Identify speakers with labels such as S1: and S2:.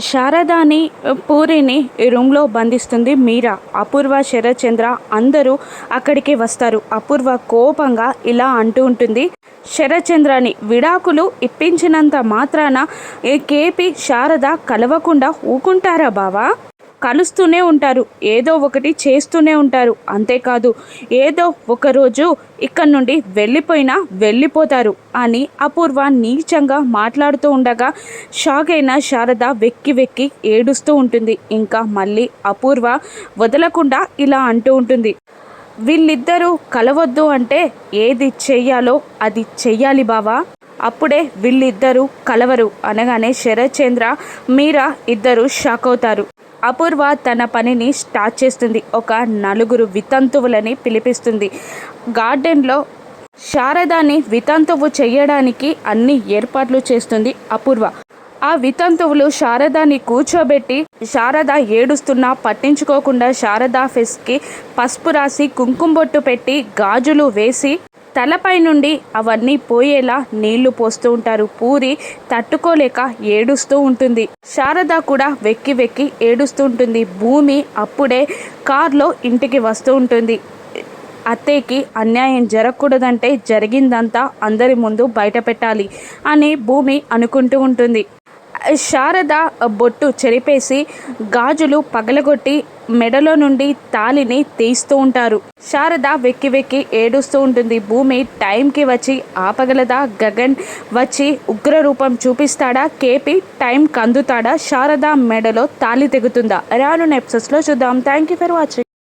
S1: శారదాని పూరిని రూమ్లో బంధిస్తుంది మీరా. అపూర్వ శరత్చంద్ర అందరూ అక్కడికి వస్తారు. అపూర్వ కోపంగా ఇలా అంటూ ఉంటుంది. శరత్చంద్రని విడాకులు ఇప్పించినంత మాత్రాన ఏ కేపీ శారద కలవకుండా ఊకుంటారా బావా? కలుస్తూనే ఉంటారు. ఏదో ఒకటి చేస్తూనే ఉంటారు. అంతేకాదు ఏదో ఒకరోజు ఇక్కడ నుండి వెళ్ళిపోయినా వెళ్ళిపోతారు అని అపూర్వ నీచంగా మాట్లాడుతూ ఉండగా షాక్ అయిన శారద వెక్కి వెక్కి ఏడుస్తూ ఉంటుంది. ఇంకా మళ్ళీ అపూర్వ వదలకుండా ఇలా అంటూ ఉంటుంది. వీళ్ళిద్దరూ కలవద్దు అంటే ఏది చెయ్యాలో అది చెయ్యాలి బావా. అప్పుడే వీళ్ళిద్దరూ కలవరు అనగానే శరత్చంద్ర మీరా ఇద్దరు షాక్ అవుతారు. అపూర్వ తన పనిని స్టార్ట్ చేస్తుంది. ఒక నలుగురు వితంతువులని పిలిపిస్తుంది. గార్డెన్లో శారదాని వితంతువు చేయడానికి అన్ని ఏర్పాట్లు చేస్తుంది అపూర్వ. ఆ వితంతువులు శారదాని కూర్చోబెట్టి శారద ఏడుస్తున్నా పట్టించుకోకుండా శారదా ఫెస్కి పసుపు రాసి కుంకుమ బొట్టు పెట్టి గాజులు వేసి తలపై నుండి అవన్నీ పోయేలా నీళ్ళు పోస్తూ ఉంటారు. పూరి తట్టుకోలేక ఏడుస్తూ ఉంటుంది. శారద కూడా వెక్కి వెక్కి ఏడుస్తూ ఉంటుంది. భూమి అప్పుడే కార్లో ఇంటికి వస్తూ ఉంటుంది. అత్తయ్యకి అన్యాయం జరగకూడదంటే జరిగిందంతా అందరి ముందు బయట పెట్టాలి అని భూమి అనుకుంటూ ఉంటుంది. శారద బొట్టు చెరిపేసి గాజులు పగలగొట్టి మెడలో నుండి తాలిని తీస్తూ ఉంటారు. శారద వెక్కి వెక్కి ఏడుస్తూ ఉంటుంది. భూమి టైంకి వచ్చి ఆపగలదా? గగన్ వచ్చి ఉగ్ర రూపం చూపిస్తాడా? కేపీ టైం కందుతాడా శారద మెడలో తాలి తెగుతుందా? రాను ఎపిసోడ్స్లో చూద్దాం. Thank you for watching